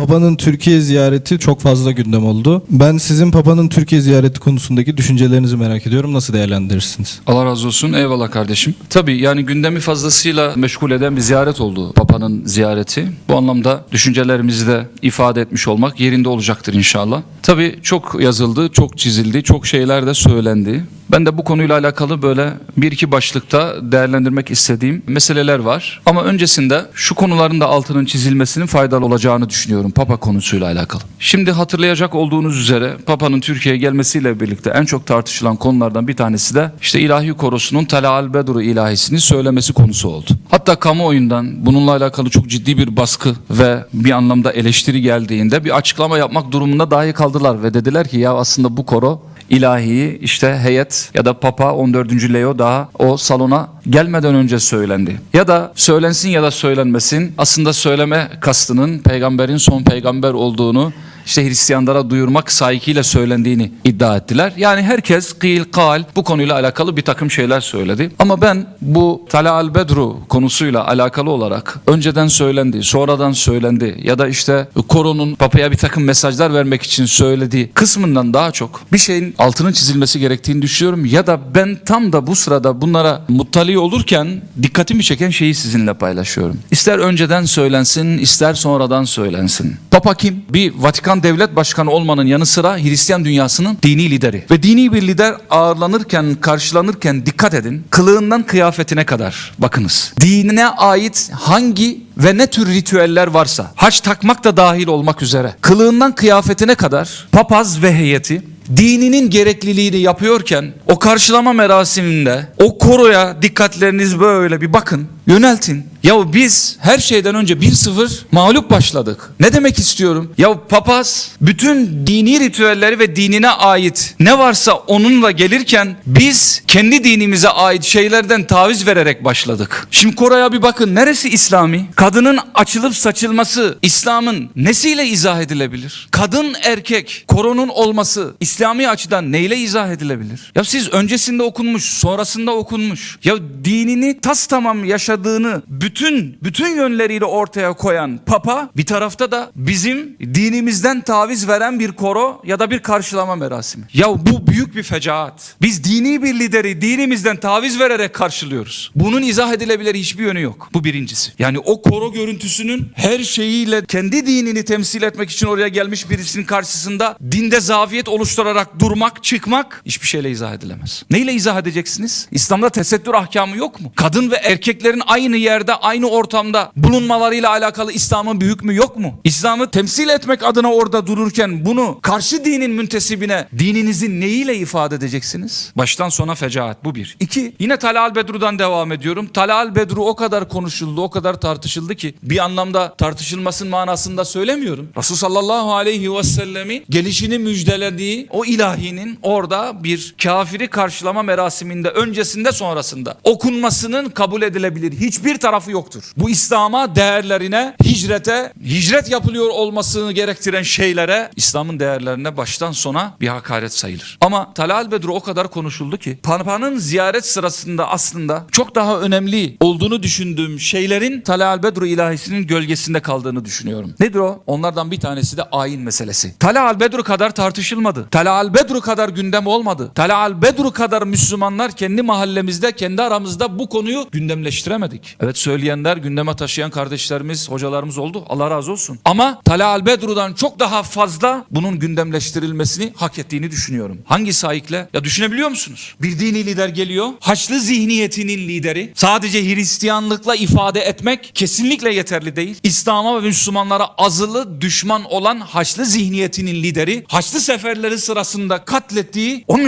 Papa'nın Türkiye ziyareti çok fazla gündem oldu. Ben sizin Papa'nın Türkiye ziyareti konusundaki düşüncelerinizi merak ediyorum. Nasıl değerlendirirsiniz? Allah razı olsun. Eyvallah kardeşim. Tabii yani gündemi fazlasıyla meşgul eden bir ziyaret oldu. Papa'nın ziyareti. Bu anlamda düşüncelerimizi de ifade etmiş olmak yerinde olacaktır inşallah. Tabii çok yazıldı, çok çizildi, çok şeyler de söylendi. Ben de bu konuyla alakalı böyle bir iki başlıkta değerlendirmek istediğim meseleler var. Ama öncesinde şu konuların da altının çizilmesinin faydalı olacağını düşünüyorum Papa konusuyla alakalı. Şimdi hatırlayacak olduğunuz üzere Papa'nın Türkiye'ye gelmesiyle birlikte en çok tartışılan konulardan bir tanesi de işte ilahi korosunun Talal Bedru ilahisini söylemesi konusu oldu. Hatta kamuoyundan bununla alakalı çok ciddi bir baskı ve bir anlamda eleştiri geldiğinde bir açıklama yapmak durumunda dahi kaldılar ve dediler ki ya aslında bu koro ilahiyi işte heyet ya da Papa 14. Leo daha o salona gelmeden önce söylendi. Ya da söylensin ya da söylenmesin aslında söyleme kastının peygamberin son peygamber olduğunu işte Hristiyanlara duyurmak sahikiyle söylendiğini iddia ettiler. Yani herkes kıyıl kal bu konuyla alakalı bir takım şeyler söyledi. Ama ben bu Tala al Bedru konusuyla alakalı olarak önceden söylendi, sonradan söylendi ya da işte koronun papaya bir takım mesajlar vermek için söylediği kısmından daha çok bir şeyin altının çizilmesi gerektiğini düşünüyorum. Ya da ben tam da bu sırada bunlara muttali olurken dikkatimi çeken şeyi sizinle paylaşıyorum. İster önceden söylensin, ister sonradan söylensin. Papa kim? Bir Vatikan devlet başkanı olmanın yanı sıra Hristiyan dünyasının dini lideri. Ve dini bir lider ağırlanırken, karşılanırken dikkat edin. Kılığından kıyafetine kadar bakınız. Dinine ait hangi ve ne tür ritüeller varsa, haç takmak da dahil olmak üzere, kılığından kıyafetine kadar papaz ve heyeti dininin gerekliliğini yapıyorken o karşılama merasiminde o koroya dikkatleriniz böyle bir bakın, yöneltin. Ya biz her şeyden önce 1-0 mağlup başladık. Ne demek istiyorum? Ya papaz bütün dini ritüelleri ve dinine ait ne varsa onunla gelirken biz kendi dinimize ait şeylerden taviz vererek başladık. Şimdi Koray'a bir bakın neresi İslami? Kadının açılıp saçılması İslam'ın nesiyle izah edilebilir? Kadın erkek koronun olması İslami açıdan neyle izah edilebilir? Ya siz öncesinde okunmuş, sonrasında okunmuş. Ya dinini tas tamam yaşadığını bütün bütün yönleriyle ortaya koyan papa bir tarafta da bizim dinimizden taviz veren bir koro ya da bir karşılama merasimi. Ya bu büyük bir fecaat. Biz dini bir lideri dinimizden taviz vererek karşılıyoruz. Bunun izah edilebilir hiçbir yönü yok. Bu birincisi. Yani o koro görüntüsünün her şeyiyle kendi dinini temsil etmek için oraya gelmiş birisinin karşısında dinde zafiyet oluşturarak durmak, çıkmak hiçbir şeyle izah edilemez. Neyle izah edeceksiniz? İslam'da tesettür ahkamı yok mu? Kadın ve erkeklerin aynı yerde, aynı ortamda bulunmalarıyla alakalı İslam'ın bir hükmü yok mu? İslam'ı temsil etmek adına orada dururken bunu karşı dinin müntesibine dininizi neyiyle ifade edeceksiniz? Baştan sona fecaat bu bir. İki, yine Talal Bedru'dan devam ediyorum. Talal Bedru o kadar konuşuldu, o kadar tartışıldı ki bir anlamda tartışılmasın manasında söylemiyorum. Resul sallallahu aleyhi ve sellemin gelişini müjdelediği o ilahinin orada bir kafiri karşılama merasiminde öncesinde sonrasında okunmasının kabul edilebilir hiçbir tarafı yoktur. Bu İslam'a değerlerine, hicrete, hicret yapılıyor olmasını gerektiren şeylere İslam'ın değerlerine baştan sona bir hakaret sayılır. Ama Talal Bedru o kadar konuşuldu ki Papa'nın ziyaret sırasında aslında çok daha önemli olduğunu düşündüğüm şeylerin Talal Bedru ilahisinin gölgesinde kaldığını düşünüyorum. Nedir o? Onlardan bir tanesi de ayin meselesi. Talal Bedru kadar tartışılmadı. Talal Bedru kadar gündem olmadı. Talal Bedru kadar Müslümanlar kendi mahallemizde, kendi aramızda bu konuyu gündemleştiremedik. Evet söyleyenler, gündeme taşıyan kardeşlerimiz, hocalarımız oldu. Allah razı olsun. Ama Talal Bedru'dan çok daha fazla bunun gündemleştirilmesini hak ettiğini düşünüyorum. Hangi sahikle? Ya düşünebiliyor musunuz? Bir dini lider geliyor. Haçlı zihniyetinin lideri. Sadece Hristiyanlıkla ifade etmek kesinlikle yeterli değil. İslam'a ve Müslümanlara azılı düşman olan Haçlı zihniyetinin lideri. Haçlı seferleri sırasında katlettiği o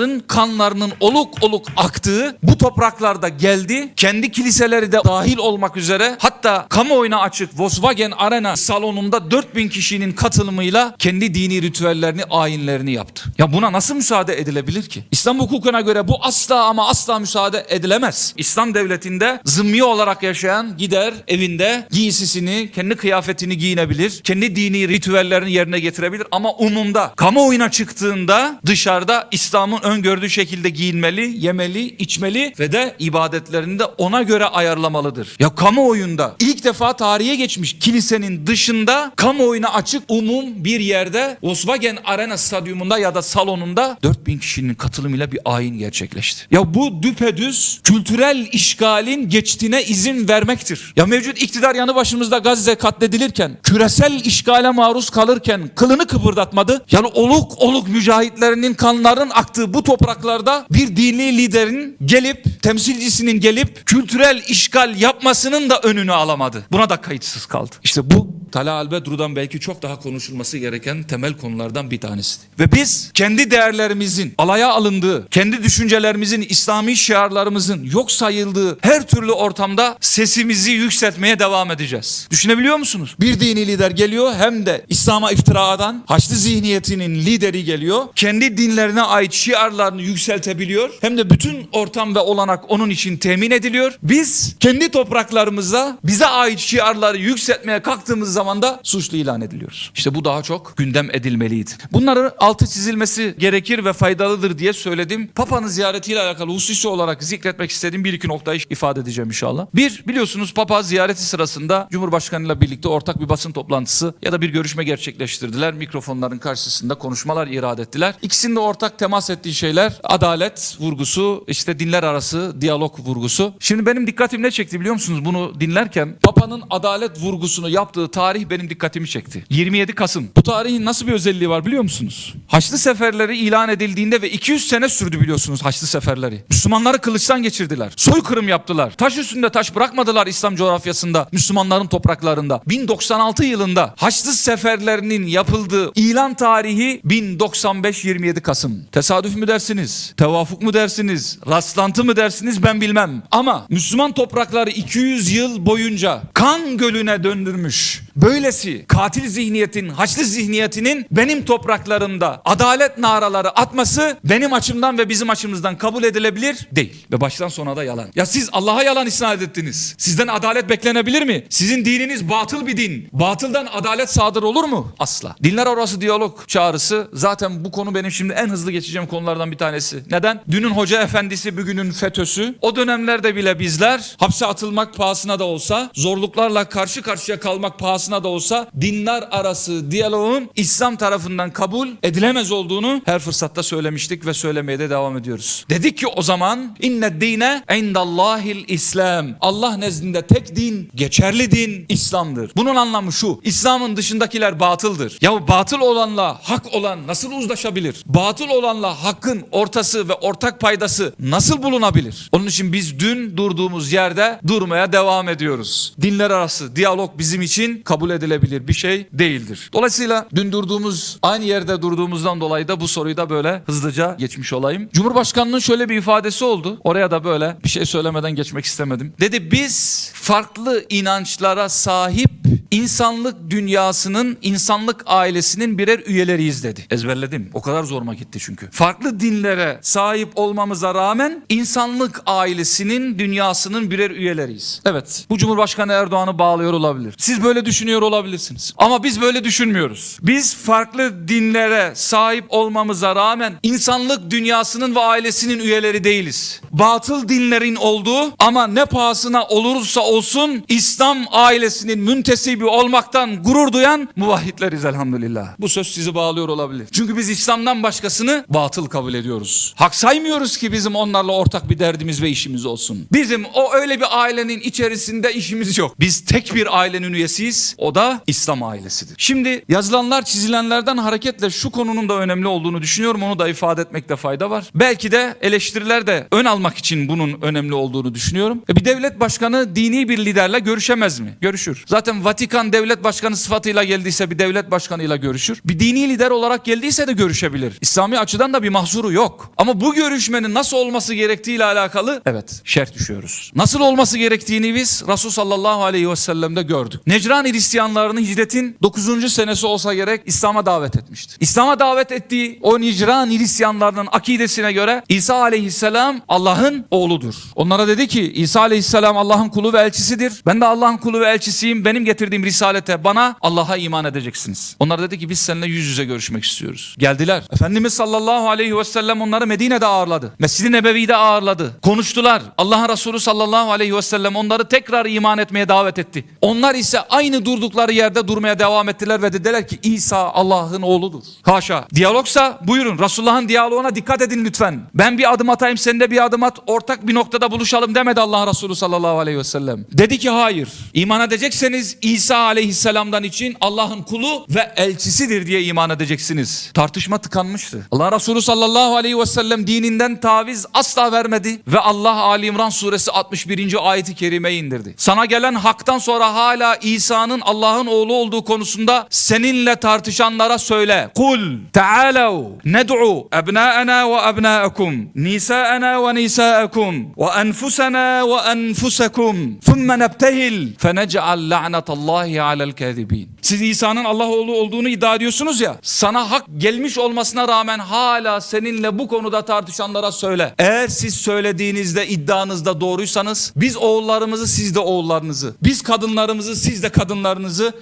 Müslümanların kanlarının oluk oluk aktığı bu topraklarda geldi. Kendi kiliseleri de dahil olmak üzere hatta kamuoyuna açık Volkswagen Arena salonunda 4000 kişinin katılımıyla kendi dini ritüellerini, ayinlerini yaptı. Ya buna nasıl müsaade edilebilir ki? İslam hukukuna göre bu asla ama asla müsaade edilemez. İslam devletinde zımmi olarak yaşayan gider evinde giysisini, kendi kıyafetini giyinebilir. Kendi dini ritüellerini yerine getirebilir ama umumda kamuoyuna çıktığında dışarıda İslam'ın öngördüğü şekilde giyinmeli, yemeli, içmeli ve de ibadetlerini de ona göre ayarlamalıdır. Ya kamuoyunda ilk defa tarihe geçmiş kilisenin dışında kamuoyuna açık umum bir yerde Volkswagen Arena stadyumunda ya da salonunda 4000 kişinin katılımıyla bir ayin gerçekleşti. Ya bu düpedüz kültürel işgalin geçtiğine izin vermektir. Ya mevcut iktidar yanı başımızda Gazze katledilirken, küresel işgale maruz kalırken kılını kıpırdatmadı. Yani oluk oluk mücahitlerinin kanlarının aktığı bu topraklarda bir dini liderin gelip, temsilcisinin gelip kültürel işgal yapmasının da önünü alamadı. Buna da kayıtsız kaldı. İşte bu Tala Albedru'dan belki çok daha konuşulması gereken temel konulardan bir tanesidir. Ve biz kendi değerlerimizin alaya alındığı, kendi düşüncelerimizin, İslami şiarlarımızın yok sayıldığı her türlü ortamda sesimizi yükseltmeye devam edeceğiz. Düşünebiliyor musunuz? Bir dini lider geliyor hem de İslam'a iftiradan Haçlı zihniyetinin lideri geliyor. Kendi dinlerine ait şiarlarını yükseltebiliyor. Hem de bütün ortam ve olanak onun için temin ediliyor. Biz kendi topraklarımızda bize ait şiarları yükseltmeye kalktığımız zaman da suçlu ilan ediliyoruz. İşte bu daha çok gündem edilmeliydi. Bunların altı çizilmesi gerekir ve faydalıdır diye söyledim. Papa'nın ziyaretiyle alakalı hususi olarak zikretmek istediğim bir iki noktayı ifade edeceğim inşallah. Bir, biliyorsunuz Papa ziyareti sırasında Cumhurbaşkanıyla birlikte ortak bir basın toplantısı ya da bir görüşme gerçekleştirdiler. Mikrofonların karşısında konuşmalar irade ettiler. İkisinde ortak temas ettiği şeyler adalet vurgusu, işte dinler arası diyalog vurgusu. Şimdi benim dikkatim ne çekti biliyor musunuz bunu dinlerken? Papa'nın adalet vurgusunu yaptığı tarih benim dikkatimi çekti. 27 Kasım. Bu tarihin nasıl bir özelliği var biliyor musunuz? Haçlı seferleri ilan edildiğinde ve 200 sene sürdü biliyorsunuz Haçlı seferleri. Müslümanları kılıçtan geçirdiler. Soykırım yaptılar. Taş üstünde taş bırakmadılar İslam coğrafyasında, Müslümanların topraklarında. 1096 yılında Haçlı seferlerinin yapıldığı ilan tarihi 1095-27 Kasım. Tesadüf mü dersiniz? Tevafuk mu dersiniz? Rastlantı mı dersiniz? Ben bilmem. Ama Müslüman toprakları 200 yıl boyunca kan gölüne döndürmüş. Böylesi katil zihniyetin, haçlı zihniyetinin benim topraklarımda adalet naraları atması benim açımdan ve bizim açımızdan kabul edilebilir değil. Ve baştan sona da yalan. Ya siz Allah'a yalan isnat ettiniz. Sizden adalet beklenebilir mi? Sizin dininiz batıl bir din. Batıldan adalet sadır olur mu? Asla. Dinler arası diyalog çağrısı zaten bu konu benim şimdi en hızlı geçeceğim konulardan bir tanesi. Neden? Dünün hoca efendisi bugünün FETÖ'sü. O dönemlerde bile bizler hapse atılmak pahasına da olsa, zorluklarla karşı karşıya kalmak pahasına da olsa dinler arası diyaloğun İslam tarafından kabul edilemez olduğunu her fırsatta söylemiştik ve söylemeye de devam ediyoruz. Dedik ki o zaman inne dine indallahil İslam. Allah nezdinde tek din, geçerli din İslam'dır. Bunun anlamı şu. İslam'ın dışındakiler batıldır. Ya batıl olanla hak olan nasıl uzlaşabilir? Batıl olanla hakkın ortası ve ortak paydası nasıl bulunabilir? Onun için biz dün durduğumuz yerde durmaya devam ediyoruz. Dinler arası diyalog bizim için kabul edilebilir bir şey değildir. Dolayısıyla dün durduğumuz aynı yerde durduğumuzdan dolayı da bu soruyu da böyle hızlıca geçmiş olayım. Cumhurbaşkanının şöyle bir ifadesi oldu. Oraya da böyle bir şey söylemeden geçmek istemedim. Dedi biz farklı inançlara sahip insanlık dünyasının, insanlık ailesinin birer üyeleriyiz dedi. Ezberledim. O kadar zoruma gitti çünkü. Farklı dinlere sahip olmamıza rağmen insanlık ailesinin, dünyasının birer üyeleriyiz. Evet. Bu Cumhurbaşkanı Erdoğan'ı bağlıyor olabilir. Siz böyle düşünüyor olabilirsiniz. Ama biz böyle düşünmüyoruz. Biz farklı dinlere sahip olmamıza rağmen insanlık dünyasının ve ailesinin üyeleri değiliz. Batıl dinlerin olduğu ama ne pahasına olursa olsun İslam ailesinin müntesibi olmaktan gurur duyan muvahhitleriz elhamdülillah. Bu söz sizi bağlıyor olabilir. Çünkü biz İslam'dan başkasını batıl kabul ediyoruz. Hak saymıyoruz ki bizim onlarla ortak bir derdimiz ve işimiz olsun. Bizim o öyle bir ailenin içerisinde işimiz yok. Biz tek bir ailenin üyesiyiz. O da İslam ailesidir. Şimdi yazılanlar çizilenlerden hareketle şu konunun da önemli olduğunu düşünüyorum. Onu da ifade etmekte fayda var. Belki de eleştiriler de ön almak için bunun önemli olduğunu düşünüyorum. E bir devlet başkanı dini bir liderle görüşemez mi? Görüşür. Zaten Vatikan devlet başkanı sıfatıyla geldiyse bir devlet başkanıyla görüşür. Bir dini lider olarak geldiyse de görüşebilir. İslami açıdan da bir mahzuru yok. Ama bu görüşmenin nasıl olması gerektiğiyle alakalı evet şerh düşüyoruz. Nasıl olması gerektiğini biz Resul sallallahu aleyhi ve sellem'de gördük. Necran Hristiyanlarını hicretin 9. senesi olsa gerek İslam'a davet etmişti. İslam'a davet ettiği o Nicran Hristiyanlarının akidesine göre İsa aleyhisselam Allah'ın oğludur. Onlara dedi ki İsa aleyhisselam Allah'ın kulu ve elçisidir. Ben de Allah'ın kulu ve elçisiyim. Benim getirdiğim risalete bana Allah'a iman edeceksiniz. Onlar dedi ki biz seninle yüz yüze görüşmek istiyoruz. Geldiler. Efendimiz sallallahu aleyhi ve sellem onları Medine'de ağırladı. Mescid-i Nebevi'de ağırladı. Konuştular. Allah'ın Resulü sallallahu aleyhi ve sellem onları tekrar iman etmeye davet etti. Onlar ise aynı durdukları yerde durmaya devam ettiler ve dediler ki İsa Allah'ın oğludur. Haşa. Diyalogsa buyurun. Resulullah'ın diyaloğuna dikkat edin lütfen. Ben bir adım atayım sen de bir adım at. Ortak bir noktada buluşalım demedi Allah Resulü sallallahu aleyhi ve sellem. Dedi ki hayır. İman edecekseniz İsa aleyhisselamdan için Allah'ın kulu ve elçisidir diye iman edeceksiniz. Tartışma tıkanmıştı. Allah Resulü sallallahu aleyhi ve sellem dininden taviz asla vermedi ve Allah Ali İmran suresi 61. ayeti kerimeyi indirdi. Sana gelen haktan sonra hala İsa'nın Allah'ın oğlu olduğu konusunda seninle tartışanlara söyle. Kul ta'alav ned'u ebna'ana ve ebna'akum nisa'ana ve nisa'akum ve enfusana ve enfusakum thumma nebtehil fenec'al la'natallahi alel kâzibin. Siz İsa'nın Allah oğlu olduğunu iddia ediyorsunuz ya. Sana hak gelmiş olmasına rağmen hala seninle bu konuda tartışanlara söyle. Eğer siz söylediğinizde iddianızda doğruysanız biz oğullarımızı siz de oğullarınızı. Biz kadınlarımızı siz de kadınlarınızı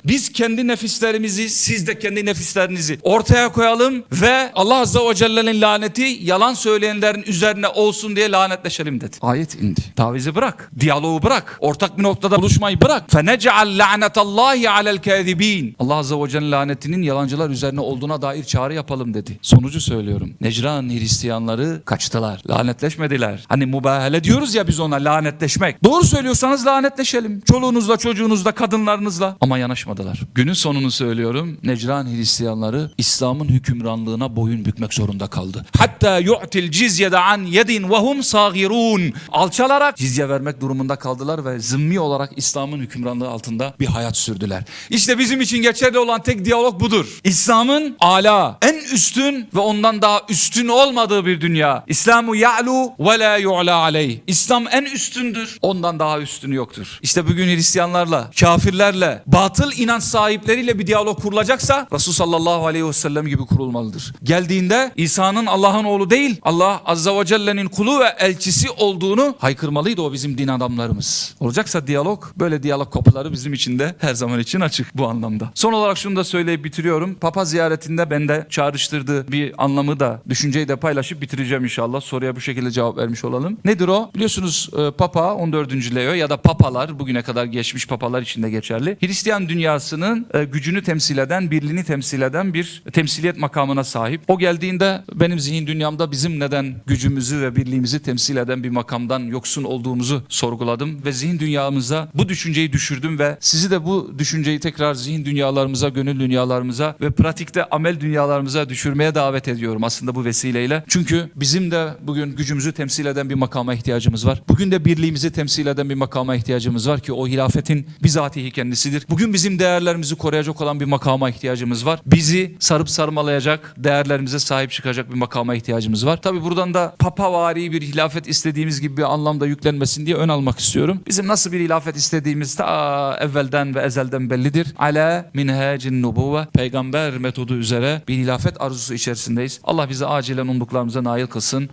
Biz kendi nefislerimizi siz de kendi nefislerinizi ortaya koyalım ve Allah Azze ve Celle'nin laneti yalan söyleyenlerin üzerine olsun diye lanetleşelim dedi. Ayet indi. Tavizi bırak. Diyaloğu bırak. Ortak bir noktada buluşmayı bırak. فَنَجْعَلْ لَعْنَةَ اللّٰهِ عَلَى الْكَاذِب۪ينَ Allah Azze ve Celle'nin lanetinin yalancılar üzerine olduğuna dair çağrı yapalım dedi. Sonucu söylüyorum. Necran Hristiyanları kaçtılar. Lanetleşmediler. Hani mübahale diyoruz ya biz ona lanetleşmek. Doğru söylüyorsanız lanetleşelim. Çoluğunuzla, çocuğunuzla, kadınlarınızla. ama yanaşmadılar. Günün sonunu söylüyorum. Necran Hristiyanları İslam'ın hükümranlığına boyun bükmek zorunda kaldı. Hatta yu'til cizyede an yedin ve hum sagirun. Alçalarak cizye vermek durumunda kaldılar ve zımmi olarak İslam'ın hükümranlığı altında bir hayat sürdüler. İşte bizim için geçerli olan tek diyalog budur. İslam'ın ala, en üstün ve ondan daha üstün olmadığı bir dünya. İslamu ya'lu ve la yu'la aleyh. İslam en üstündür. Ondan daha üstünü yoktur. İşte bugün Hristiyanlarla, kafirlerle, batıl inanç sahipleriyle bir diyalog kurulacaksa Resul sallallahu aleyhi ve sellem gibi kurulmalıdır. Geldiğinde İsa'nın Allah'ın oğlu değil, Allah azza ve celle'nin kulu ve elçisi olduğunu haykırmalıydı o bizim din adamlarımız. Olacaksa diyalog, böyle diyalog kapıları bizim için de her zaman için açık bu anlamda. Son olarak şunu da söyleyip bitiriyorum. Papa ziyaretinde bende çağrıştırdığı bir anlamı da, düşünceyi de paylaşıp bitireceğim inşallah. Soruya bu şekilde cevap vermiş olalım. Nedir o? Biliyorsunuz e, Papa 14. Leo ya da papalar bugüne kadar geçmiş papalar için de geçerli. Hristiyan dünyasının e, gücünü temsil eden, birliğini temsil eden bir temsiliyet makamına sahip. O geldiğinde benim zihin dünyamda bizim neden gücümüzü ve birliğimizi temsil eden bir makamdan yoksun olduğumuzu sorguladım ve zihin dünyamıza bu düşünceyi düşürdüm ve sizi de bu düşünceyi tekrar zihin dünyalarımıza, gönül dünyalarımıza ve pratikte amel dünyalarımıza düşürmeye davet ediyorum aslında bu vesileyle. Çünkü bizim de bugün gücümüzü temsil eden bir makama ihtiyacımız var. Bugün de birliğimizi temsil eden bir makama ihtiyacımız var ki o hilafetin bizatihi kendisidir. Bugün bizim değerlerimizi koruyacak olan bir makama ihtiyacımız var. Bizi sarıp sarmalayacak, değerlerimize sahip çıkacak bir makama ihtiyacımız var. Tabi buradan da papavari bir hilafet istediğimiz gibi bir anlamda yüklenmesin diye ön almak istiyorum. Bizim nasıl bir hilafet istediğimiz ta evvelden ve ezelden bellidir. Ala minhacin nubuve peygamber metodu üzere bir hilafet arzusu içerisindeyiz. Allah bizi acilen umduklarımıza nail kılsın.